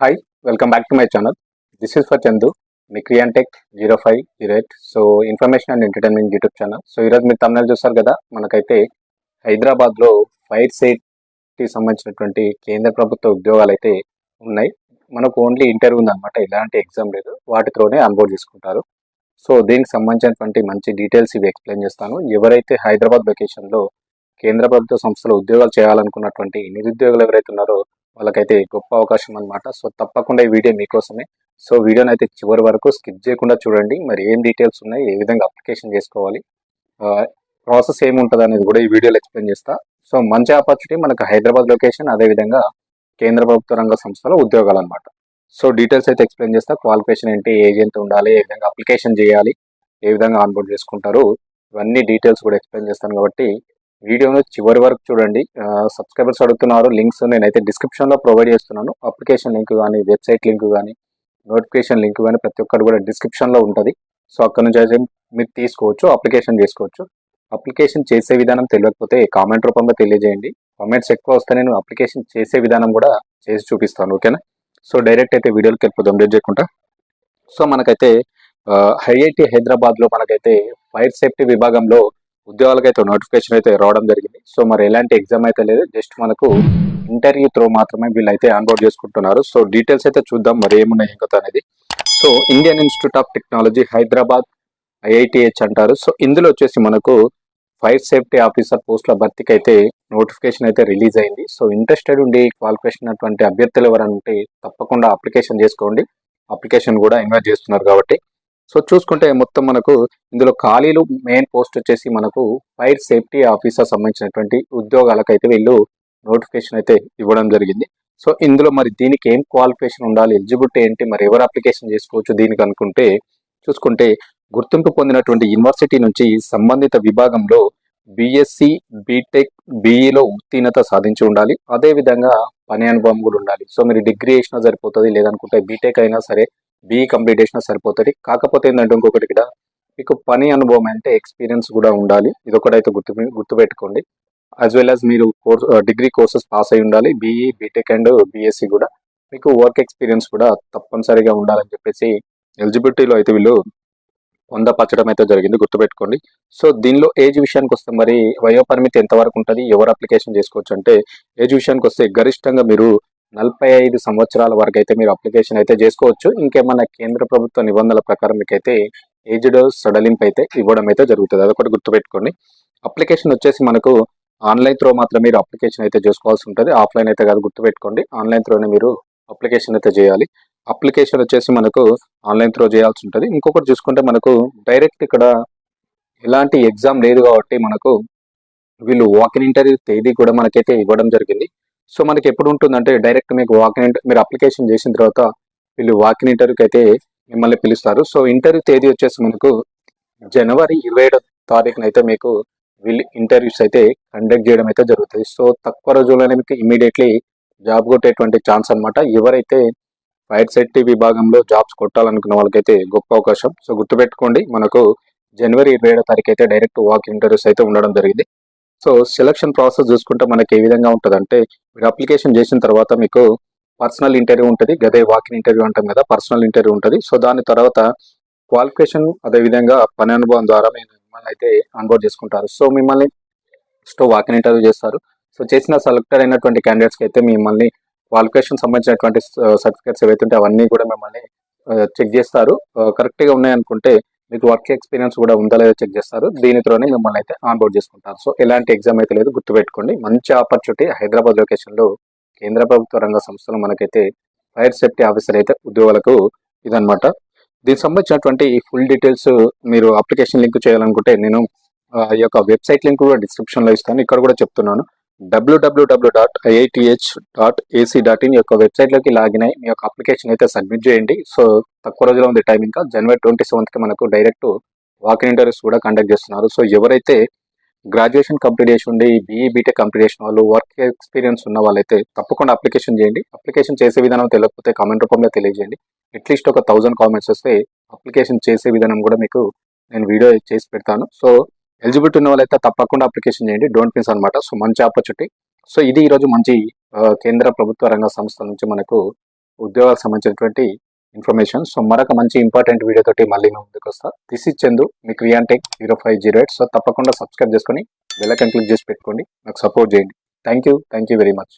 Hi welcome back to my channel this is for Chandu me క్రియాంటెక్ zero five zero eight so information and entertainment YouTube channel so ఈరోజు మీరు తమిళ చూస్తారు కదా మనకైతే హైదరాబాద్లో fire safety సంబంధించినటువంటి కేంద్ర ప్రభుత్వ ఉద్యోగాలు అయితే ఉన్నాయి. మనకు ఓన్లీ ఇంటర్వ్యూ ఉందన్నమాట ఎలాంటి ఎగ్జామ్ లేదు. వాటితోనే అన్బోర్డ్ చేసుకుంటారు. సో దీనికి సంబంధించినటువంటి మంచి డీటెయిల్స్ ఇవి ఎక్స్ప్లెయిన్ చేస్తాను. ఎవరైతే హైదరాబాద్ వెకేషన్లో కేంద్ర ప్రభుత్వ సంస్థలో ఉద్యోగాలు చేయాలనుకున్నటువంటి నిరుద్యోగులు ఎవరైతే ఉన్నారో వాళ్ళకైతే గొప్ప అవకాశం అనమాట సో తప్పకుండా ఈ వీడియో మీకోసమే. సో వీడియోని అయితే చివరి వరకు స్కిప్ చేయకుండా చూడండి. మరి ఏం డీటెయిల్స్ ఉన్నాయి ఏ విధంగా అప్లికేషన్ చేసుకోవాలి ప్రాసెస్ ఏముంటుంది అనేది కూడా ఈ వీడియోలో ఎక్స్ప్లెయిన్ చేస్తా. సో మంచి ఆపర్చునిటీ మనకు హైదరాబాద్ లొకేషన్ అదేవిధంగా కేంద్ర ప్రభుత్వ రంగ సంస్థలో ఉద్యోగాలు అనమాట సో డీటెయిల్స్ అయితే ఎక్స్ప్లెయిన్ చేస్తా. క్వాలిఫికేషన్ ఏంటి ఏజెంట్ ఉండాలి ఏ విధంగా అప్లికేషన్ చేయాలి ఏ విధంగా ఆన్బోర్డ్ చేసుకుంటారు ఇవన్నీ డీటెయిల్స్ కూడా ఎక్స్ప్లెయిన్ చేస్తాను కాబట్టి వీడియోను చివరి వరకు చూడండి. సబ్స్క్రైబర్స్ అడుగుతున్నారు లింక్స్ నేనైతే డిస్క్రిప్షన్లో ప్రొవైడ్ చేస్తున్నాను. అప్లికేషన్ లింక్ కానీ వెబ్సైట్ లింక్ కానీ నోటిఫికేషన్ లింక్ కానీ ప్రతి ఒక్కటి కూడా డిస్క్రిప్షన్లో ఉంటుంది. సో అక్కడ నుంచి అయితే మీరు తీసుకోవచ్చు అప్లికేషన్ చేసుకోవచ్చు. అప్లికేషన్ చేసే విధానం తెలియకపోతే కామెంట్ రూపంలో తెలియజేయండి. కామెంట్స్ ఎక్కువ వస్తే నేను అప్లికేషన్ చేసే విధానం కూడా చేసి చూపిస్తాను ఓకేనా? సో డైరెక్ట్ అయితే వీడియోకి వెళ్ళిపోదాం లేట్ చేయకుండా సో మనకైతే ఐఐటి హైదరాబాద్లో మనకైతే ఫైర్ సేఫ్టీ విభాగంలో ఉద్యోగాలకైతే నోటిఫికేషన్ అయితే రావడం జరిగింది. సో మరి ఎలాంటి ఎగ్జామ్ అయితే లేదు. జస్ట్ మనకు ఇంటర్వ్యూ త్రో మాత్రమే వీళ్ళైతే ఆన్బోర్డ్ చేసుకుంటున్నారు. సో డీటెయిల్స్ అయితే చూద్దాం మరి ఏమున్నాయి ఇంకా అనేది. So Indian Institute of Technology Hyderabad IITH అంటారు. సో ఇందులో వచ్చేసి మనకు ఫైర్ సేఫ్టీ ఆఫీసర్ పోస్టుల భర్తీకి అయితే నోటిఫికేషన్ అయితే రిలీజ్ అయింది. సో ఇంట్రెస్టెడ్ ఉండి క్వాలిఫికేషన్ అటువంటి అభ్యర్థులు ఎవరైనా ఉంటే తప్పకుండా అప్లికేషన్ చేసుకోండి. అప్లికేషన్ కూడా ఇన్వైట్ చేస్తున్నారు కాబట్టి. సో చూసుకుంటే మొత్తం మనకు ఇందులో ఖాళీలు మెయిన్ పోస్ట్ వచ్చేసి మనకు ఫైర్ సేఫ్టీ ఆఫీసర్ సంబంధించినటువంటి ఉద్యోగాలకైతే వీళ్ళు నోటిఫికేషన్ అయితే ఇవ్వడం జరిగింది. సో ఇందులో మరి దీనికి ఏం క్వాలిఫికేషన్ ఉండాలి ఎలిజిబిలిటీ ఏంటి మరి ఎవరు అప్లికేషన్ చేసుకోవచ్చు దీనికి అనుకుంటే చూసుకుంటే గుర్తింపు పొందినటువంటి యూనివర్సిటీ నుంచి సంబంధిత విభాగంలో బిఎస్సి బీటెక్ బీఈలో ఉత్తీర్ణత సాధించి ఉండాలి. అదే విధంగా పని అనుభవం కూడా ఉండాలి. సో మీరు డిగ్రీ చేసినా సరిపోతుంది లేదనుకుంటే బీటెక్ అయినా సరే బీఈ కంప్లీట్ చేసినా సరిపోతుంది. కాకపోతే ఏంటంటే ఇంకొకటి ఇక్కడ మీకు పని అనుభవం అంటే ఎక్స్పీరియన్స్ కూడా ఉండాలి. ఇది గుర్తు గుర్తుపెట్టుకోండి. యాజ్ వెల్ యాజ్ మీరు కోర్స్ డిగ్రీ కోర్సెస్ పాస్ అయి ఉండాలి. బీఈ బీటెక్ అండ్ బీఎస్సీ కూడా. మీకు వర్క్ ఎక్స్పీరియన్స్ కూడా తప్పనిసరిగా ఉండాలని చెప్పేసి ఎలిజిబిలిటీలో అయితే వీళ్ళు పొందపరచడం అయితే జరిగింది. గుర్తుపెట్టుకోండి. సో దీనిలో ఏజ్ విషయానికి వస్తే మరి వయో పరిమితి ఎంతవరకు ఉంటుంది? ఎవరు అప్లికేషన్ చేసుకోవచ్చు అంటే ఏజ్ విషయానికి వస్తే గరిష్టంగా మీరు నలభై ఐదు సంవత్సరాల వరకు అయితే మీరు అప్లికేషన్ అయితే చేసుకోవచ్చు. ఇంకేమన్నా కేంద్ర ప్రభుత్వ నిబంధనల ప్రకారం మీకైతే ఏజ్డ్ సడలింపు అయితే ఇవ్వడం అయితే జరుగుతుంది. అదొకటి గుర్తుపెట్టుకోండి. అప్లికేషన్ వచ్చేసి మనకు ఆన్లైన్ త్రో మాత్రం మీరు అప్లికేషన్ అయితే చేసుకోవాల్సి ఉంటుంది. ఆఫ్లైన్ అయితే కాదు గుర్తుపెట్టుకోండి. ఆన్లైన్ త్రోనే మీరు అప్లికేషన్ అయితే చేయాలి. అప్లికేషన్ వచ్చేసి మనకు ఆన్లైన్ త్రో చేయాల్సి ఉంటుంది. ఇంకొకటి చూసుకుంటే మనకు డైరెక్ట్ ఇక్కడ ఎలాంటి ఎగ్జామ్ లేదు కాబట్టి మనకు వీళ్ళు వాకిన్ ఇంటర్వ్యూ తేదీ కూడా మనకైతే ఇవ్వడం జరిగింది. సో మనకి ఎప్పుడు ఉంటుందంటే డైరెక్ట్ మీకు వాకిన్ మీరు అప్లికేషన్ చేసిన తర్వాత వీళ్ళు వాకిన్ ఇంటర్వ్యూకి అయితే మిమ్మల్ని పిలుస్తారు. సో ఇంటర్వ్యూ తేదీ వచ్చేసి మనకు జనవరి ఇరవై ఏడో తారీఖున అయితే మీకు వీళ్ళు ఇంటర్వ్యూస్ అయితే కండక్ట్ చేయడం అయితే జరుగుతుంది. సో తక్కువ రోజుల్లోనే మీకు ఇమీడియట్లీ జాబ్ కొట్టేటువంటి ఛాన్స్ అనమాట ఎవరైతే ఫైర్ సేఫ్టీ విభాగంలో జాబ్స్ కొట్టాలనుకున్న వాళ్ళకైతే గొప్ప అవకాశం. సో గుర్తుపెట్టుకోండి మనకు జనవరి ఇరవై ఏడో తారీఖు అయితే డైరెక్ట్ వాక్ ఇంటర్వ్యూస్ అయితే ఉండడం జరిగింది. సో సెలక్షన్ ప్రాసెస్ చూసుకుంటే మనకి ఏ విధంగా ఉంటుంది? అంటే మీరు అప్లికేషన్ చేసిన తర్వాత మీకు పర్సనల్ ఇంటర్వ్యూ ఉంటుంది. గదే వాకిన్ ఇంటర్వ్యూ అంటాం కదా పర్సనల్ ఇంటర్వ్యూ ఉంటుంది. సో దాని తర్వాత క్వాలిఫికేషన్ అదేవిధంగా పని అనుభవం ద్వారా మిమ్మల్ని అయితే అన్బోర్డ్ చేసుకుంటారు. సో మిమ్మల్ని స్టో వాకిన్ ఇంటర్వ్యూ చేస్తారు. సో చేసిన సెలెక్టెడ్ అయినటువంటి క్యాండిడేట్స్కి అయితే మిమ్మల్ని క్వాలిఫికేషన్ సంబంధించినటువంటి సర్టిఫికేట్స్ ఏవైతే ఉంటే అవన్నీ కూడా మిమ్మల్ని చెక్ చేస్తారు. కరెక్ట్గా ఉన్నాయనుకుంటే మీకు వర్క్ ఎక్స్పీరియన్స్ కూడా ఉందా లేదో చెక్ చేస్తారు. దీనితోనే మిమ్మల్ని అయితే ఆన్బోర్డ్ చేసుకుంటారు. సో ఎలాంటి ఎగ్జామ్ అయితే లేదు గుర్తుపెట్టుకోండి. మంచి ఆపర్చునిటీ హైదరాబాద్ లొకేషన్లో కేంద్ర ప్రభుత్వ రంగ సంస్థలు మనకైతే ఫైర్ సేఫ్టీ ఆఫీసర్ అయితే ఉద్యోగులకు ఇదనమాట దీనికి సంబంధించినటువంటి ఈ ఫుల్ డీటెయిల్స్ మీరు అప్లికేషన్ లింక్ చేయాలనుకుంటే నేను ఈ యొక్క వెబ్సైట్ లింక్ కూడా డిస్క్రిప్షన్లో ఇస్తాను. ఇక్కడ కూడా చెప్తున్నాను. WWW dot IITH dot AC dot in యొక్క వెబ్సైట్లోకి లాగిన్ అయ్యి మీ యొక్క అప్లికేషన్ అయితే సబ్మిట్ చేయండి. సో తక్కువ రోజులో ఉంది టైం ఇంకా. జనవరి ట్వంటీ సెవెంత్కి మనకు డైరెక్ట్ వాకిన్ ఇంటర్వ్యూస్ కూడా కండక్ట్ చేస్తున్నారు. సో ఎవరైతే గ్రాడ్యుయేషన్ కంప్లీట్ చేసి ఉండి బీఈ బీటెక్ కంప్లీట్ చేసిన వాళ్ళు వర్క్ ఎక్స్పీరియన్స్ ఉన్న వాళ్ళైతే తప్పకుండా అప్లికేషన్ చేయండి. అప్లికేషన్ చేసే విధానం తెలియకపోతే కామెంట్ రూపంలో తెలియజేయండి. అట్లీస్ట్ ఒక థౌసండ్ కామెంట్స్ వస్తే అప్లికేషన్ చేసే విధానం కూడా మీకు నేను వీడియో చేసి పెడతాను. సో ఎలిజిబిలిటీ ఉన్న వాళ్ళైతే తప్పకుండా అప్లికేషన్ చేయండి. డోంట్ మిస్ అనమాట సో మంచి ఆపర్చునిటీ. సో ఇది ఈరోజు మంచి కేంద్ర ప్రభుత్వ రంగ సంస్థ నుంచి మనకు ఉద్యోగాలకు సంబంధించినటువంటి ఇన్ఫర్మేషన్. సో మరొక మంచి ఇంపార్టెంట్ వీడియో తోటి మళ్ళీ మేము ముందుకు వస్తా. దిస్ ఇచ్చేందు మీ క్రియాంటెక్ zero five zero eight so తప్పకుండా సబ్స్క్రైబ్ చేసుకొని బెల్ క్లిక్ చేసి పెట్టుకోండి. నాకు సపోర్ట్ చేయండి. Thank you thank you very much